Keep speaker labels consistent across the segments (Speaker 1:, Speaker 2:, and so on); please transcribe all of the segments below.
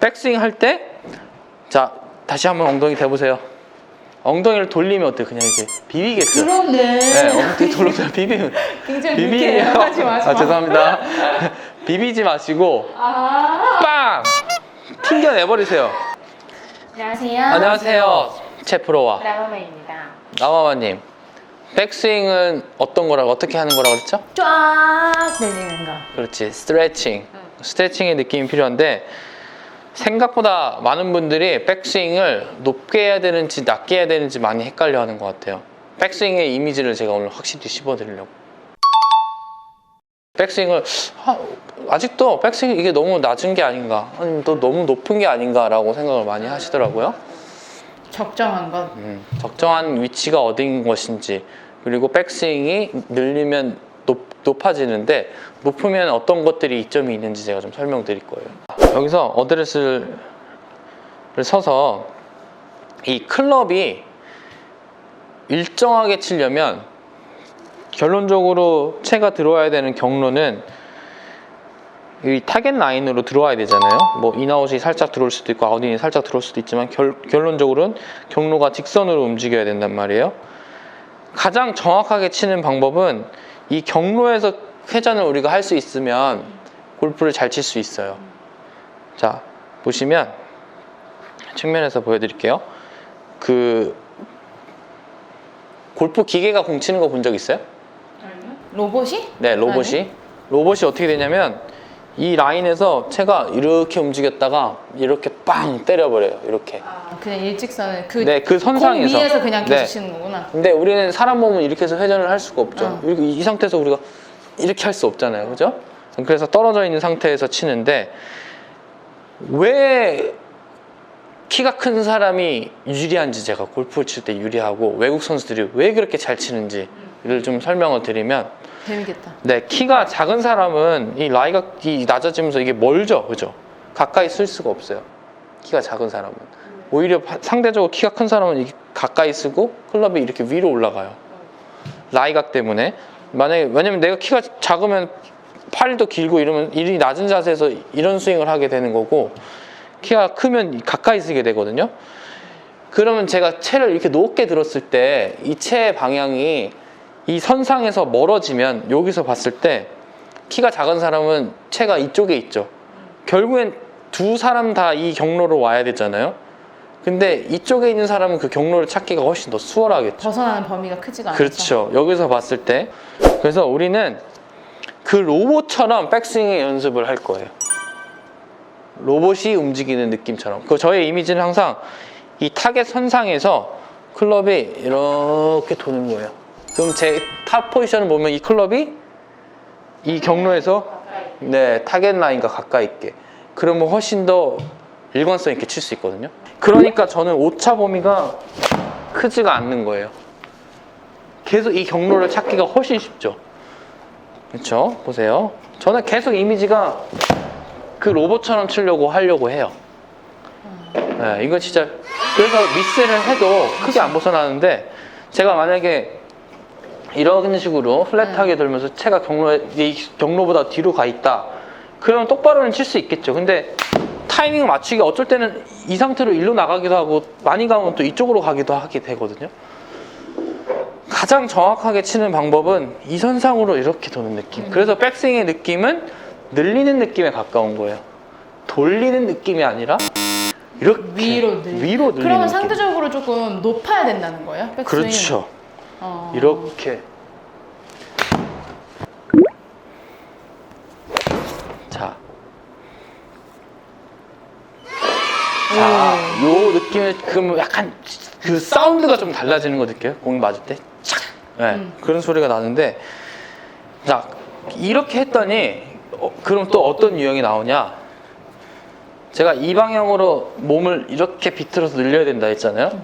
Speaker 1: 백스윙 할 때, 자, 다시 한번 엉덩이 대보세요. 엉덩이를 돌리면 어때? 그냥 이렇게 비비게끔.
Speaker 2: 그런데
Speaker 1: 네, 엉덩이 돌려서 비비면.
Speaker 2: 굉장히. 불쾌해요. 하지 마지 마.
Speaker 1: 아, 죄송합니다. 비비지 마시고,
Speaker 2: 아.
Speaker 1: 빵! 튕겨내버리세요.
Speaker 2: 안녕하세요.
Speaker 1: 안녕하세요. 채프로와
Speaker 2: 라마마입니다.
Speaker 1: 나마마님. 백스윙은 어떤 거라고, 어떻게 하는 거라고 그랬죠?
Speaker 2: 쫙 내리는 거.
Speaker 1: 그렇지 스트레칭. 스트레칭의 느낌이 필요한데 생각보다 많은 분들이 백스윙을 높게 해야 되는지 낮게 해야 되는지 많이 헷갈려 하는 것 같아요. 백스윙의 이미지를 제가 오늘 확실히 씹어드리려고. 백스윙을 아, 아직도 백스윙 이게 너무 낮은 게 아닌가? 아니면 또 너무 높은 게 아닌가 라고 생각을 많이 하시더라고요
Speaker 2: 적정한 것.
Speaker 1: 음, 적정한 위치가 어딘 것인지 그리고 백스윙이 늘리면 높, 높아지는데 높으면 어떤 것들이 이점이 있는지 제가 좀 설명드릴 거예요 여기서 어드레스를 서서 이 클럽이 일정하게 치려면 결론적으로 채가 들어와야 되는 경로는 이 타겟 라인으로 들어와야 되잖아요. 뭐 인아웃이 살짝 들어올 수도 있고 아웃인이 살짝 들어올 수도 있지만 결, 결론적으로는 경로가 직선으로 움직여야 된단 말이에요. 가장 정확하게 치는 방법은 이 경로에서 회전을 우리가 할 수 있으면 골프를 잘 칠 수 있어요. 자 보시면 측면에서 보여드릴게요. 그 골프 기계가 공 치는 거 본 적 있어요?
Speaker 2: 로봇이?
Speaker 1: 네, 로봇이. 로봇이 어떻게 되냐면 이 라인에서 채가 이렇게 움직였다가 이렇게 빵 때려버려요. 이렇게.
Speaker 2: 아, 그냥 일직선을 그,
Speaker 1: 네, 그 선상에서.
Speaker 2: 공 위에서 그냥
Speaker 1: 네.
Speaker 2: 치는 거구나.
Speaker 1: 근데 우리는 사람 몸은 이렇게 해서 회전을 할 수가 없죠.
Speaker 2: 어.
Speaker 1: 이렇게 이 상태에서 우리가 이렇게 할 수 없잖아요. 그죠? 그래서 떨어져 있는 상태에서 치는데 왜 키가 큰 사람이 유리한지 제가 골프를 칠때 유리하고 외국 선수들이 왜 그렇게 잘 치는지를 좀 설명을 드리면
Speaker 2: 재밌겠다.
Speaker 1: 네, 키가 작은 사람은 이 라이각이 낮아지면서 이게 멀죠, 그죠? 가까이 쓸 수가 없어요. 키가 작은 사람은 오히려 바- 상대적으로 키가 큰 사람은 가까이 쓰고 클럽이 이렇게 위로 올라가요. 라이각 때문에 만약에 왜냐면 내가 키가 작으면 팔도 길고 이러면 이 낮은 자세에서 이런 스윙을 하게 되는 거고 키가 크면 가까이 쓰게 되거든요. 그러면 제가 채를 이렇게 높게 들었을 때 이 채의 방향이 이 선상에서 멀어지면 여기서 봤을 때 키가 작은 사람은 채가 이쪽에 있죠. 결국엔 두 사람 다 이 경로로 와야 되잖아요. 근데 이쪽에 있는 사람은 그 경로를 찾기가 훨씬 더 수월하겠죠.
Speaker 2: 벗어나는 범위가 크지가 않아서.
Speaker 1: 그렇죠. 여기서 봤을 때. 그래서 우리는 그 로봇처럼 백스윙의 연습을 할 거예요. 로봇이 움직이는 느낌처럼. 그 저의 이미지는 항상 이 타겟 선상에서 클럽이 이렇게 도는 거예요. 그럼 제 탑 포지션을 보면 이 클럽이 이 경로에서 네 타겟 라인과 가까이 있게. 그러면 훨씬 더 일관성 있게 칠 수 있거든요. 그러니까 저는 오차 범위가 크지가 않는 거예요. 계속 이 경로를 찾기가 훨씬 쉽죠. 그렇죠? 보세요. 저는 계속 이미지가 그 로봇처럼 치려고 하려고 해요. 네, 이거 진짜 그래서 미스를 해도 크게 안 벗어나는데 제가 만약에 이런 식으로 플랫하게 돌면서 채가 경로에 이 경로보다 뒤로 가 있다. 그러면 똑바로는 칠 수 있겠죠. 근데 타이밍을 맞추기 어쩔 때는 이 상태로 일로 나가기도 하고 많이 가면 또 이쪽으로 가기도 하게 되거든요. 가장 정확하게 치는 방법은 이 선상으로 이렇게 도는 느낌. 그래서 백스윙의 느낌은 늘리는 느낌에 가까운 거예요. 돌리는 느낌이 아니라 이렇게
Speaker 2: 위로 늘.
Speaker 1: 위로 늘리는
Speaker 2: 그러면
Speaker 1: 느낌.
Speaker 2: 상대적으로 조금 높아야 된다는 거예요? 백스윙은?
Speaker 1: 그렇죠.
Speaker 2: 어.
Speaker 1: 이렇게 자. 자, 요 느낌을 그럼 약간 그 사운드가 좀 달라지는 거 느껴요? 공이 맞을 때 착. 네,
Speaker 2: 음.
Speaker 1: 그런 소리가 나는데 자 이렇게 했더니 어, 그럼 또 어떤 유형이 나오냐? 제가 이 방향으로 몸을 이렇게 비틀어서 늘려야 된다 했잖아요.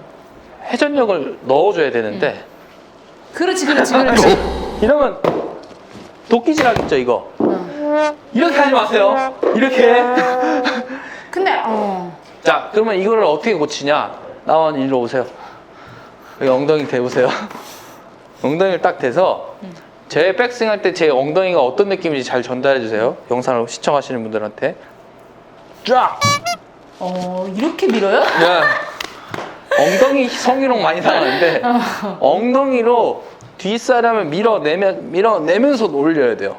Speaker 1: 회전력을 넣어줘야 되는데
Speaker 2: 그렇지, 그렇지, 그렇지.
Speaker 1: 이러면 도끼질 하겠죠 이거
Speaker 2: 어.
Speaker 1: 이렇게 하지 마세요 이렇게
Speaker 2: 근데 어.
Speaker 1: 자 그러면 이거를 어떻게 고치냐 나원 일로 오세요 여기 엉덩이 대보세요 엉덩이를 딱 대서 제 백스윙 할 때 제 엉덩이가 어떤 느낌인지 잘 전달해 주세요. 영상을 시청하시는 분들한테. 쫙!
Speaker 2: 어 이렇게 밀어요?
Speaker 1: 야, 엉덩이 성희롱 많이 당하는데 엉덩이로 뒷사람을 밀어내면 밀어내면서 올려야 돼요.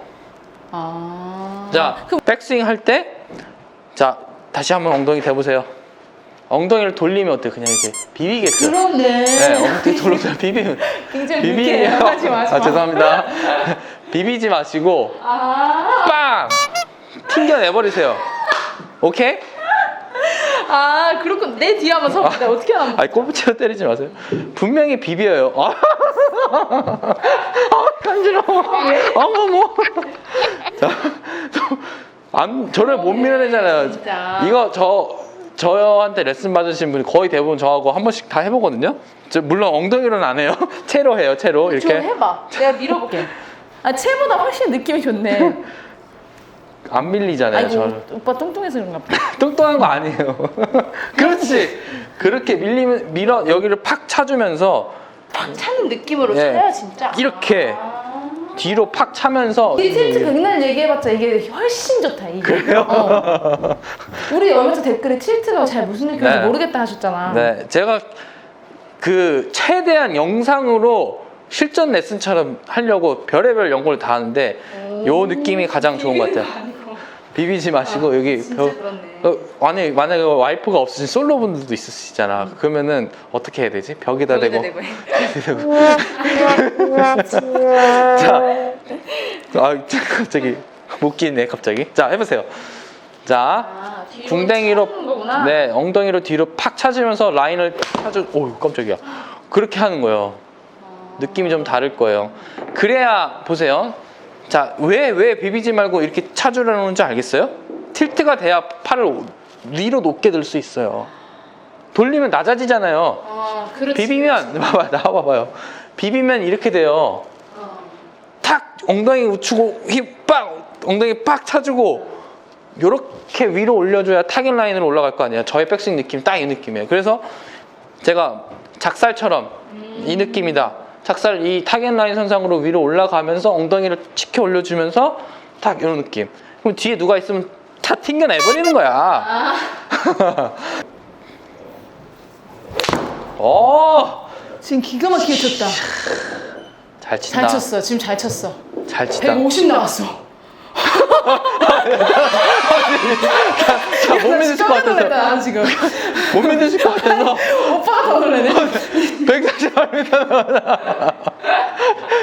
Speaker 2: 아.
Speaker 1: 자, 백스윙 할 때, 자 다시 한번 엉덩이 대보세요. 엉덩이를 돌리면 어때? 요 그냥 이렇게 비비겠죠.
Speaker 2: 그런데.
Speaker 1: 네, 엉덩이 돌려서 비비면
Speaker 2: 굉장히 불쾌해요. 하지 마지 마.
Speaker 1: 아 죄송합니다. 비비지 마시고
Speaker 2: 아.
Speaker 1: 빵 튕겨내버리세요. 오케이?
Speaker 2: 아 그렇군. 내 뒤에 한번 서보자. 어떻게 하면.
Speaker 1: 아니 골프채로 때리지 마세요. 분명히 비벼요. 아, 아 간지러워. 아 뭐. 자, 저- 안 저를 못 밀어내잖아요.
Speaker 2: 진짜.
Speaker 1: 이거 저 저한테 레슨 받으신 분이 거의 대부분 저하고 한 번씩 다 해보거든요. 저 물론 엉덩이로는 안 해요. 채로 해요. 채로
Speaker 2: 좀
Speaker 1: 이렇게
Speaker 2: 해봐. 내가 밀어볼게. 아 채보다 훨씬 느낌이 좋네.
Speaker 1: 안 밀리잖아요.
Speaker 2: 아이고
Speaker 1: 저는
Speaker 2: 오빠 뚱뚱해서 그런가 봐.
Speaker 1: 뚱뚱한 거 아니에요. 그렇지. 그렇게 밀리면 밀어 여기를 팍 차주면서
Speaker 2: 팍 차는 느낌으로
Speaker 1: 예.
Speaker 2: 차야 진짜.
Speaker 1: 이렇게
Speaker 2: 아.
Speaker 1: 뒤로 팍 차면서
Speaker 2: 이 틸트 백날 얘기해봤자 이게 훨씬 좋다 이게.
Speaker 1: 그래요?
Speaker 2: 어. 우리 얼마 전 댓글에 틸트가 잘 무슨 느낌인지
Speaker 1: 네.
Speaker 2: 모르겠다 하셨잖아.
Speaker 1: 네, 제가 그 최대한 영상으로 실전 레슨처럼 하려고 별의별 연구를 다 하는데 요 느낌이 가장 좋은 것 같아요. 비비지 마시고 여기
Speaker 2: 아, 진짜
Speaker 1: 벽-. 어, 만약에 만약에 와이프가 없으신 솔로 분들도 있으시잖아. 그러면은 어떻게 해야 되지? 벽에다 대고.
Speaker 2: 대고 해.
Speaker 1: 자, 아 갑자기 못 끼네 갑자기. 자 해보세요. 자,
Speaker 2: 아,
Speaker 1: 궁뎅이로. 네 엉덩이로 뒤로 팍 찾으면서 라인을 찾을. 오 깜짝이야. 그렇게 하는 거예요. 느낌이 좀 다를 거예요. 그래야 보세요. 자, 왜 왜 비비지 말고 이렇게 찾으려는 줄 알겠어요? 틸트가 돼야 팔을 위로 높게 들 수 있어요. 돌리면 낮아지잖아요.
Speaker 2: 아.
Speaker 1: 비비면 봐봐 나와봐봐요. 비비면 이렇게 돼요.
Speaker 2: 어.
Speaker 1: 탁 엉덩이 우추고 힙빵 엉덩이 빡 차주고 요렇게 위로 올려줘야 타겟 라인으로 올라갈 거 아니에요. 저의 백스윙 느낌 딱 이 느낌이에요. 그래서 제가 작살처럼 이 느낌이다. 작살 이 타겟 라인 선상으로 위로 올라가면서 엉덩이를 치켜 올려주면서 딱 이런 느낌. 그럼 뒤에 누가 있으면 다 튕겨내버리는 거야.
Speaker 2: 아,
Speaker 1: 어,
Speaker 2: 지금 기가 막히게 쳤다.
Speaker 1: 잘 친다.
Speaker 2: 잘 쳤어. 지금 잘 쳤어.
Speaker 1: 잘 친다.
Speaker 2: 150 나왔어.
Speaker 1: 자, 못 믿으실 것 같아서.
Speaker 2: 나 지금.
Speaker 1: 못 믿으실 것 같아서.
Speaker 2: 오빠가 더 놀라네.
Speaker 1: 148m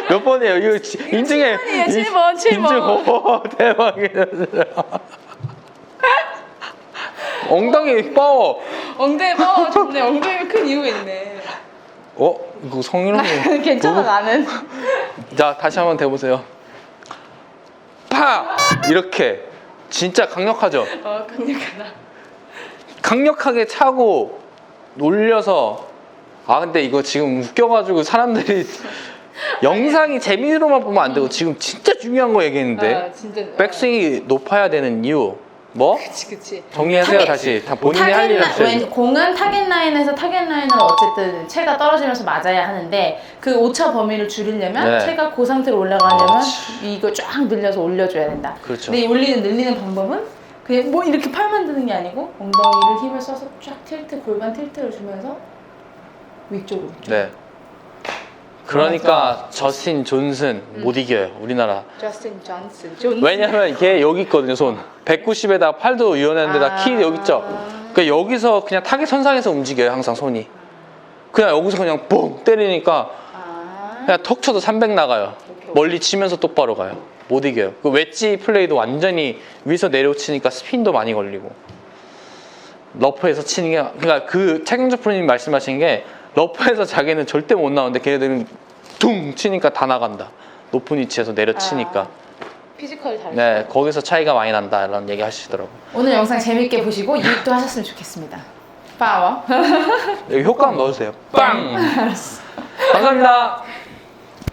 Speaker 1: 몇 번이에요? 이거 지- 인증해.
Speaker 2: 7번이에요, 7번, 7번.
Speaker 1: 인증. 오, 대박이다. 엉덩이 파워.
Speaker 2: 엉덩이 봐. 좋네. 엉덩이가 큰 이유가 있네.
Speaker 1: 어? 이거 성희롱.
Speaker 2: 괜찮아, 나는.
Speaker 1: 자, 다시 한번 대보세요. 파! 이렇게. 진짜 강력하죠?
Speaker 2: 어, 강력하다.
Speaker 1: 강력하게 차고 놀려서 아 근데 이거 지금 웃겨가지고 사람들이 영상이 재미로만 보면 안 되고 지금 진짜 중요한 거 얘기했는데
Speaker 2: 아, 진짜.
Speaker 1: 백스윙이 높아야 되는 이유 뭐
Speaker 2: 그치, 그치.
Speaker 1: 정리하세요
Speaker 2: 타겟-
Speaker 1: 다시 다 본인이 할
Speaker 2: 타겟
Speaker 1: 일
Speaker 2: 라-
Speaker 1: 하세요.
Speaker 2: 공은 타겟 라인에서 타겟 라인을 어쨌든 채가 떨어지면서 맞아야 하는데 그 오차 범위를 줄이려면
Speaker 1: 네.
Speaker 2: 채가 그 상태로 올라가려면
Speaker 1: 그렇지.
Speaker 2: 이거 쫙 늘려서 올려줘야 된다.
Speaker 1: 그렇죠.
Speaker 2: 근데 이 올리는 늘리는 방법은 그냥 뭐 이렇게 팔만 드는 게 아니고 엉덩이를 힘을 써서 쫙 틸트 골반 틸트를 주면서 위쪽으로.
Speaker 1: 네. 그러니까 저스틴 존슨 못 이겨요 우리나라.
Speaker 2: 저스틴 존슨. 존슨.
Speaker 1: 왜냐면 걔 여기 있거든요 손. 190에다 팔도 유연했는데다
Speaker 2: 아.
Speaker 1: 키 여기 있죠. 그러니까 여기서 그냥 타겟 선상에서 움직여요 항상 손이. 그냥 여기서 그냥 뽕 때리니까
Speaker 2: 아.
Speaker 1: 그냥 턱 쳐도 300 나가요.
Speaker 2: 오케이.
Speaker 1: 멀리 치면서 똑바로 가요. 못 이겨요. 그 웨지 플레이도 완전히 위에서 내려치니까 스핀도 많이 걸리고. 러프에서 치는 게 그러니까 그 최경주 프로님 말씀하신 게 러프에서 자기는 절대 못 나오는데 걔네들은 둥 치니까 다 나간다. 높은 위치에서 내려치니까.
Speaker 2: 아. 피지컬이 다르
Speaker 1: 네, 거기서 차이가 많이 난다 이런 얘기 하시더라고.
Speaker 2: 오늘 영상 재밌게 보시고 유익도 하셨으면 좋겠습니다. 파워.
Speaker 1: 여기 효과 한번 넣어주세요. 빵. 감사합니다.